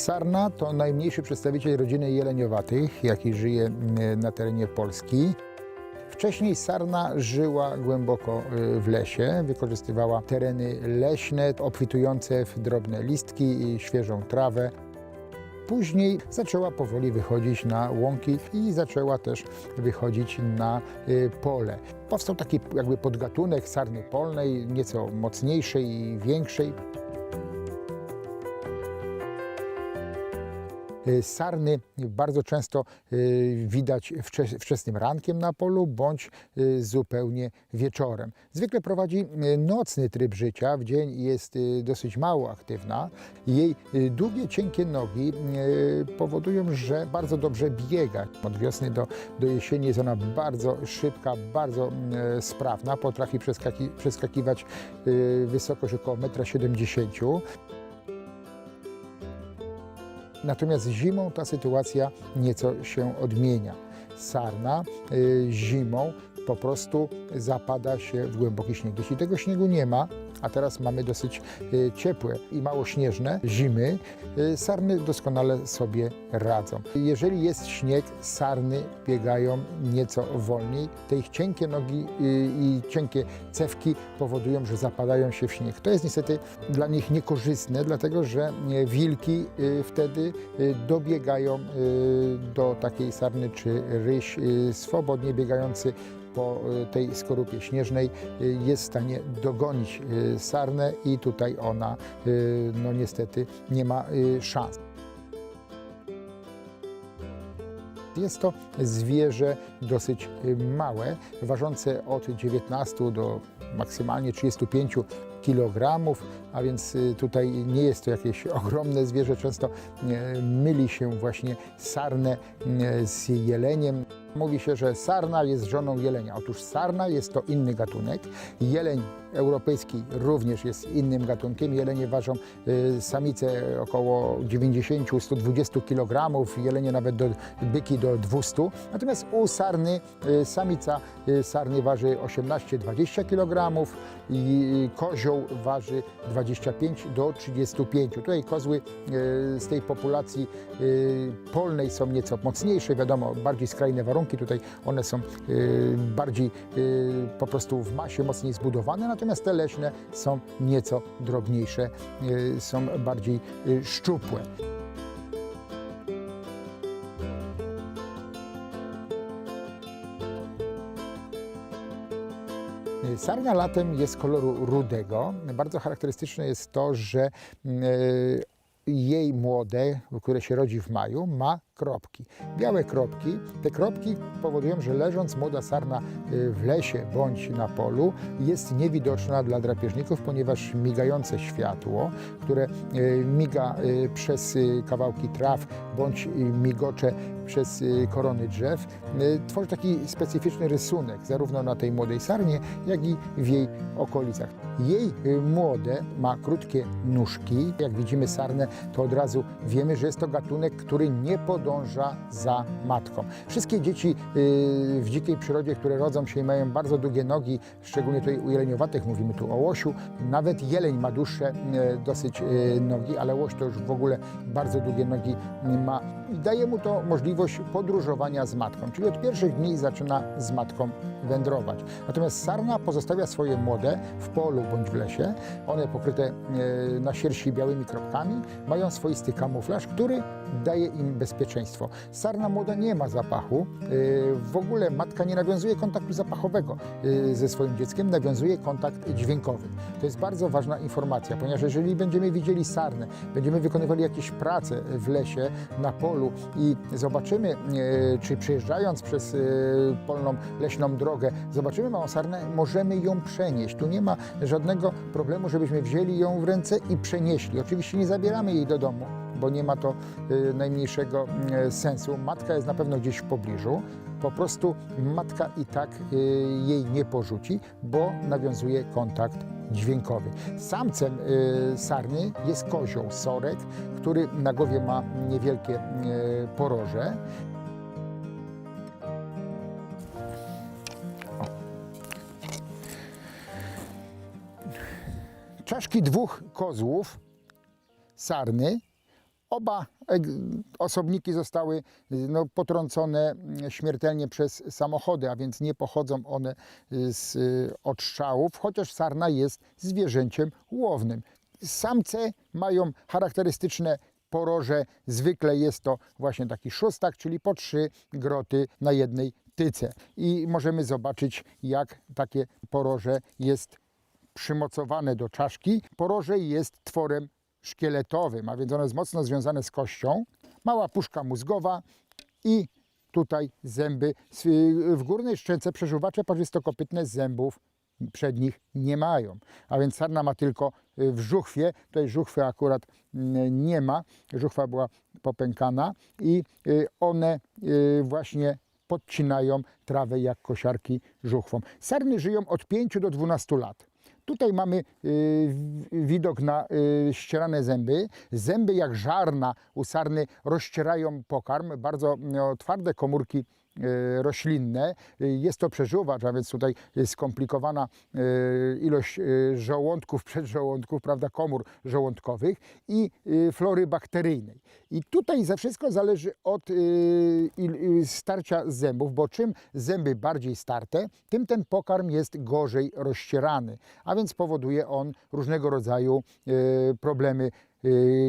Sarna to najmniejszy przedstawiciel rodziny jeleniowatych, jaki żyje na terenie Polski. Wcześniej sarna żyła głęboko y, w lesie, wykorzystywała tereny leśne, obfitujące w drobne listki i świeżą trawę. Później zaczęła powoli wychodzić na łąki i zaczęła też wychodzić na y, pole. Powstał taki jakby podgatunek sarny polnej, nieco mocniejszej i większej. Sarny bardzo często y, widać wcze- wczesnym rankiem na polu bądź y, zupełnie wieczorem. Zwykle prowadzi y, nocny tryb życia, w dzień jest y, dosyć mało aktywna. Jej y, długie, cienkie nogi y, powodują, że bardzo dobrze biega. Od wiosny do, do jesieni jest ona bardzo szybka, bardzo y, sprawna, potrafi przeskaki, przeskakiwać y, wysokość około 1,70 m. Natomiast zimą ta sytuacja nieco się odmienia. Sarna y, zimą po prostu zapada się w głęboki śnieg. Jeśli tego śniegu nie ma, a teraz mamy dosyć y, ciepłe i mało śnieżne zimy, y, sarny doskonale sobie radzą. Jeżeli jest śnieg, sarny biegają nieco wolniej. Te ich cienkie nogi y, i cienkie cewki powodują, że zapadają się w śnieg. To jest niestety dla nich niekorzystne, dlatego że wilki wtedy dobiegają do takiej sarny czy ryś swobodnie biegający po y, tej skorupie śnieżnej y, jest w stanie dogonić y, sarnę i tutaj ona no niestety nie ma szans. Jest to zwierzę dosyć małe, ważące od 19 do maksymalnie 35 kg, a więc tutaj nie jest to jakieś ogromne zwierzę. Często myli się właśnie sarnę z jeleniem. Mówi się, że sarna jest żoną jelenia. Otóż sarna jest to inny gatunek. Jeleń europejski również jest innym gatunkiem. Jelenie ważą y, samice około 90-120 kg, jelenie nawet do byki do 200. Natomiast u sarny y, samica y, sarny waży 18-20 kg i kozioł waży 25 do 35. Tutaj kozły z tej populacji polnej są nieco mocniejsze, wiadomo, bardziej skrajne warunki. Tutaj one są y, bardziej y, po prostu w masie mocniej zbudowane, natomiast te leśne są nieco drobniejsze, y, są bardziej szczupłe. Sarna latem jest koloru rudego. Bardzo charakterystyczne jest to, że jej młode, które się rodzi w maju, ma kropki. Białe kropki. Te kropki powodują, że leżąc młoda sarna e, w lesie bądź na polu jest niewidoczna dla drapieżników, ponieważ migające światło, które e, miga e, przez kawałki traw bądź migocze przez korony drzew, tworzy taki specyficzny rysunek zarówno na tej młodej sarnie, jak i w jej okolicach. Jej y, młode ma krótkie nóżki. Jak widzimy sarnę, to od razu wiemy, że jest to gatunek, który nie podąża za matką. Wszystkie dzieci y, w dzikiej przyrodzie, które rodzą się i mają bardzo długie nogi, szczególnie tutaj u jeleniowatych, mówimy tu o łosiu, nawet jeleń ma dłuższe y, dosyć y, nogi, ale łoś to już w ogóle bardzo długie nogi ma. Daje mu to możliwość podróżowania z matką, czyli od pierwszych dni zaczyna z matką wędrować. Natomiast sarna pozostawia swoje młode w polu bądź w lesie. One pokryte na sierści białymi kropkami mają swoisty kamuflaż, który daje im bezpieczeństwo. Sarna młoda nie ma zapachu. e, W ogóle matka nie nawiązuje kontaktu zapachowego e, ze swoim dzieckiem, nawiązuje kontakt dźwiękowy. To jest bardzo ważna informacja, ponieważ jeżeli będziemy widzieli sarnę, będziemy wykonywali jakieś prace w lesie, na polu i zobaczymy, e, czy przejeżdżając przez polną, leśną drogę, zobaczymy małą sarnę, możemy ją przenieść. Tu nie ma żadnego problemu, żebyśmy wzięli ją w ręce i przenieśli. Oczywiście nie zabieramy jej do domu, bo nie ma to e, najmniejszego e, sensu. Matka jest na pewno gdzieś w pobliżu. Po prostu matka i tak e, jej nie porzuci, bo nawiązuje kontakt dźwiękowy. Samcem y, sarny jest kozioł, sorek, który na głowie ma niewielkie y, poroże. Czaszki dwóch kozłów sarny Oba eg- osobniki zostały y, no, potrącone śmiertelnie przez samochody, a więc nie pochodzą one y, z odstrzałów, chociaż sarna jest zwierzęciem łownym. Samce mają charakterystyczne poroże, zwykle jest to właśnie taki szóstak, czyli po trzy groty na jednej tyce. I możemy zobaczyć, jak takie poroże jest przymocowane do czaszki. Poroże jest tworem szkieletowym, a więc ono jest mocno związane z kością. Mała puszka mózgowa i tutaj zęby. S- W górnej szczęce przeżuwacze parzystokopytne zębów przednich nie mają. A więc sarna ma tylko y, w żuchwie, tutaj żuchwy akurat mm, nie ma, żuchwa była popękana i y, one y, właśnie podcinają trawę jak kosiarki żuchwą. Sarny żyją od 5 do 12 lat. Tutaj mamy y, widok na y, ścierane zęby. Zęby jak żarna u sarny rozcierają pokarm, bardzo no, twarde komórki y, roślinne. Jest to przeżuwacz, a więc tutaj skomplikowana ilość żołądków, przedżołądków, prawda, komór żołądkowych i flory bakteryjnej. I tutaj za wszystko zależy od y, y, starcia zębów, bo czym zęby bardziej starte, tym ten pokarm jest gorzej rozcierany, a więc powoduje on różnego rodzaju y, problemy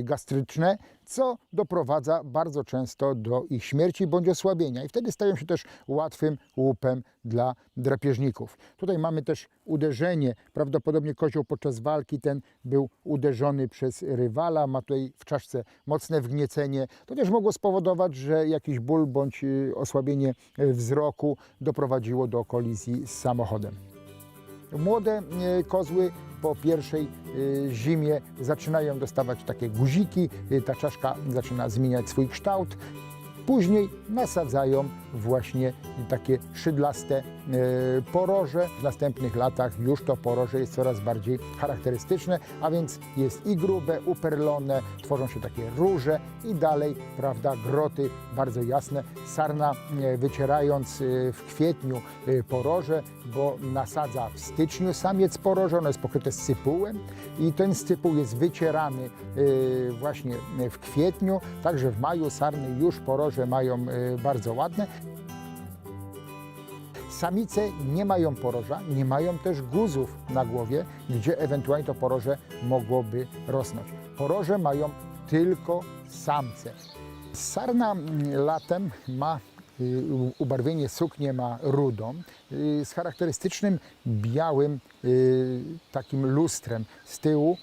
gastryczne, co doprowadza bardzo często do ich śmierci bądź osłabienia i wtedy stają się też łatwym łupem dla drapieżników. Tutaj mamy też uderzenie, prawdopodobnie kozioł podczas walki ten był uderzony przez rywala, ma tutaj w czaszce mocne wgniecenie. To też mogło spowodować, że jakiś ból bądź y, osłabienie y, wzroku doprowadziło do kolizji z samochodem. Młode e, kozły po pierwszej zimie zaczynają dostawać takie guziki, ta czaszka zaczyna zmieniać swój kształt. Później nasadzają właśnie takie szydlaste e, poroże. W następnych latach już to poroże jest coraz bardziej charakterystyczne, a więc jest i grube, uperlone, tworzą się takie róże i dalej, prawda, groty bardzo jasne. Sarna e, wycierając e, w kwietniu poroże, bo nasadza w styczniu samiec poroże, ono jest pokryte sypułem i ten sypuł jest wycierany właśnie w kwietniu, także w maju sarny już poroże mają e, bardzo ładne. Samice nie mają poroża, nie mają też guzów na głowie, gdzie ewentualnie to poroże mogłoby rosnąć. Poroże mają tylko samce. Sarna mm, latem ma y, ubarwienie suknie ma rudą y, z charakterystycznym białym y, takim lustrem z tyłu.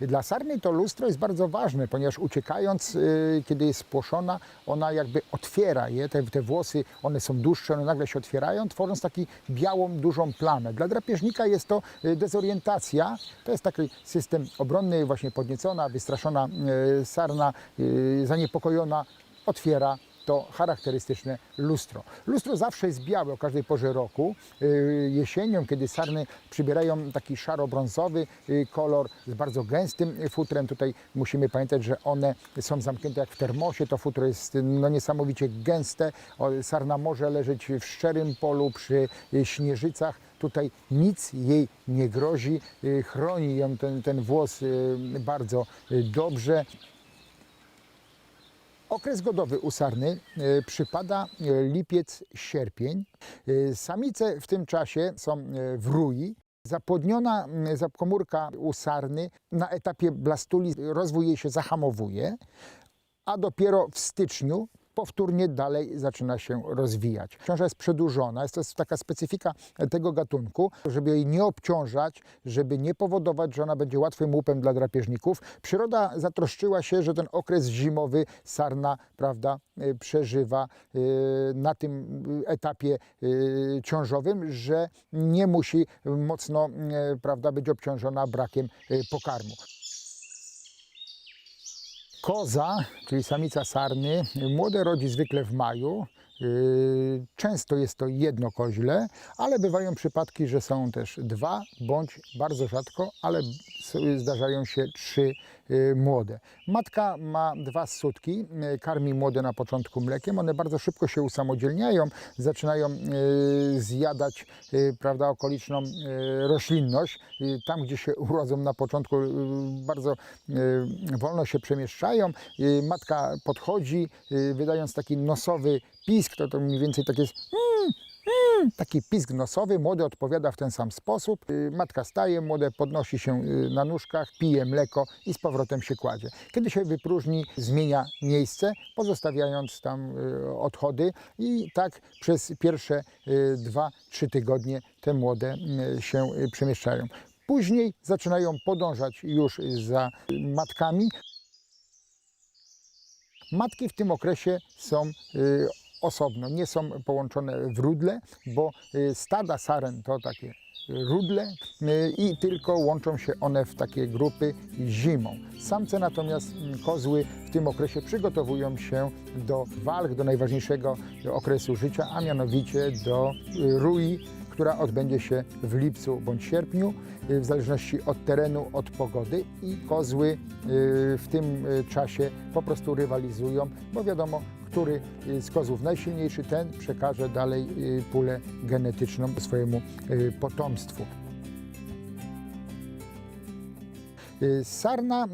Dla sarny to lustro jest bardzo ważne, ponieważ uciekając, y, kiedy jest spłoszona, ona jakby otwiera je, te, te włosy, one są dłuższe, one nagle się otwierają, tworząc taki białą, dużą plamę. Dla drapieżnika jest to y, dezorientacja, to jest taki system obronny, właśnie podniecona, wystraszona y, sarna, zaniepokojona, otwiera to charakterystyczne lustro. Lustro zawsze jest białe o każdej porze roku. Yy, Jesienią, kiedy sarny przybierają taki szaro-brązowy yy, kolor z bardzo gęstym futrem, tutaj musimy pamiętać, że one są zamknięte jak w termosie, to futro jest no, niesamowicie gęste. Sarna może leżeć w szczerym polu przy yy, śnieżycach. Tutaj nic jej nie grozi, chroni ją ten, ten włos bardzo dobrze. Okres godowy u sarny e, przypada e, lipiec-sierpień. E, Samice w tym czasie są w rui. Zapłodniona m, komórka u sarny na etapie blastuli rozwój jej się zahamowuje, a dopiero w styczniu powtórnie dalej zaczyna się rozwijać. Ciąża jest przedłużona, jest to taka specyfika tego gatunku, żeby jej nie obciążać, żeby nie powodować, że ona będzie łatwym łupem dla drapieżników. Przyroda zatroszczyła się, że ten okres zimowy sarna prawda, e, przeżywa e, na tym etapie e, ciążowym, że nie musi mocno prawda, być obciążona brakiem pokarmu. Koza, czyli samica sarny, młode rodzi zwykle w maju. Yy, Często jest to jedno koźle, ale bywają przypadki, że są też dwa, bądź bardzo rzadko, ale zdarzają się trzy y, młode. Matka ma dwa sutki, y, karmi młode na początku mlekiem, one bardzo szybko się usamodzielniają, zaczynają y, zjadać prawda, okoliczną roślinność. Tam, gdzie się urodzą na początku, bardzo wolno się przemieszczają. Matka podchodzi, wydając taki nosowy pisk, to, to mniej więcej tak jest taki pisk nosowy, młody odpowiada w ten sam sposób. Y, Matka staje, młode podnosi się y, na nóżkach, pije mleko i z powrotem się kładzie. Kiedy się wypróżni, zmienia miejsce, pozostawiając tam y, odchody i tak przez pierwsze 2-3 tygodnie te młode y, się przemieszczają. Później zaczynają podążać już za matkami, Matki w tym okresie są osobno, nie są połączone w rudle, bo y, stada saren to takie rudle y, i tylko łączą się one w takie grupy zimą. Samce natomiast mm, kozły w tym okresie przygotowują się do walk, do najważniejszego okresu życia, a mianowicie do y, rui, która odbędzie się w lipcu bądź sierpniu, w zależności od terenu, od pogody i kozły w tym czasie po prostu rywalizują, bo wiadomo, który y, z kozłów najsilniejszy, ten przekaże dalej y, pulę genetyczną swojemu y, potomstwu. Sarna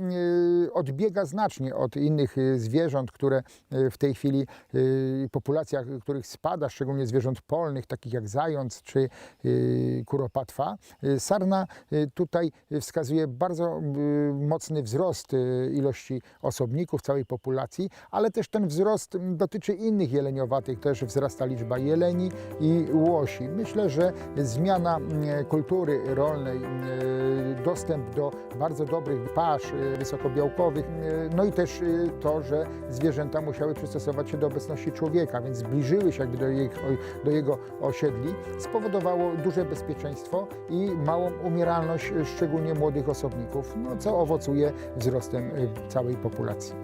y, odbiega znacznie od innych y, zwierząt, które y, w tej chwili y, populacja których spada, szczególnie zwierząt polnych, takich jak zając czy y, kuropatwa. Y, Sarna y, tutaj wskazuje bardzo y, mocny wzrost y, ilości osobników całej populacji, ale też ten wzrost dotyczy innych jeleniowatych, też wzrasta liczba jeleni i łosi. Myślę, że zmiana kultury rolnej, y, dostęp do bardzo dobrych pasz y, wysokobiałkowych, y, no i też y, to, że zwierzęta musiały przystosować się do obecności człowieka, więc zbliżyły się jakby do, do jego osiedli, spowodowało duże bezpieczeństwo i małą umieralność szczególnie młodych osobników, no, co owocuje wzrostem całej populacji.